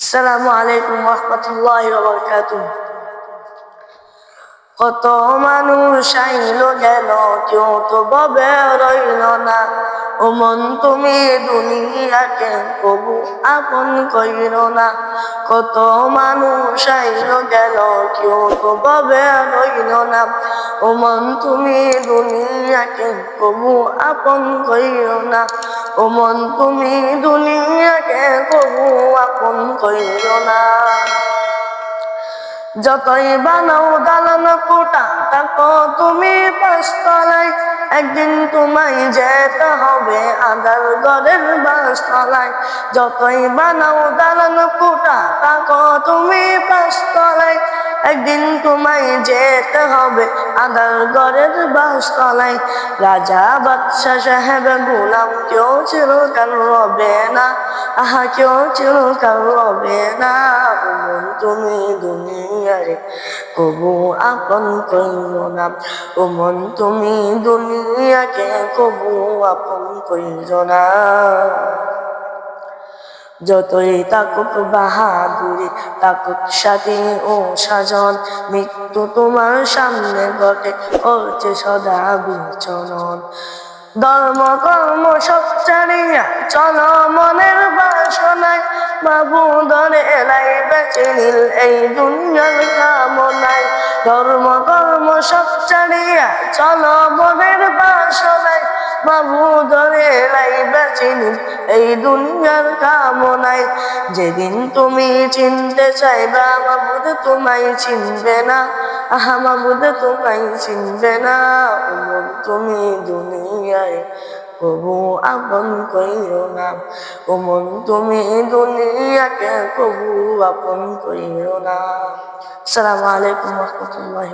আসসালামু আলাইকুম রহমতুল্লাহ বরকাতুহ। কত মানুষ আইল গেল, কেউ তো ববে রইল না। ও মন তুমি দুনিয়াকে কবু আপন কইর না। কত মানুষ আইল গেল, কেউ তো ববে রইল না। ও মন তুমি দুনিয়াকে কবু আপন কইর না। ও মন তুমি কবু আপন কইর না। যতই বানাও দালান কোটা তাকো তুমি পাঁচতলায়। একদিন তোমায় যেতে হবে আদার ঘরের বাসতলায় যতই বানাও দালান কোটা তাকো তুমি পাঁচতলায়। একদিন তোমায় যেতে হবে আদার ঘরের বাসতলায়। রাজা বাদশাহ সাহেব গুলাম, কেউ কেন রবে না। আহা, কেউ কেন রবে না। তুমি দুনিয়ারে, কবু আপন কইল না। ও মন তুমি দুনিয়াকে কবু আপন কইল না। যতই তাকুক বাহাদুরি, তাকুক সাথী ও সাজন, মৃত্যু তোমার সামনে ঘটে করছে সদা বিচরণ। ধর্ম, কর্ম, সব চারিয়া চল মনের বাসনায়, বাবু ধরে এলাই বেঁচে নিল এই দুনিয়ার কামনায়। ধর্ম, কর্ম, সব চারিয়া চল মনের বাসনায়, বাবু ধরে এলাই নিল এই দুনিয়ার কামনায় যেদিন তুমি চিনতে চাইবা মাবুদ তোমায় চিনবে না। মাবুদ তোমায় চিনবে না। তুমি দুনিয়ায় কবু আপন কইর না। ওমন তুমি দুনিয়াকে কবু আপন কইর না। আসসালামু আলাইকুম রহমতুল্লাহ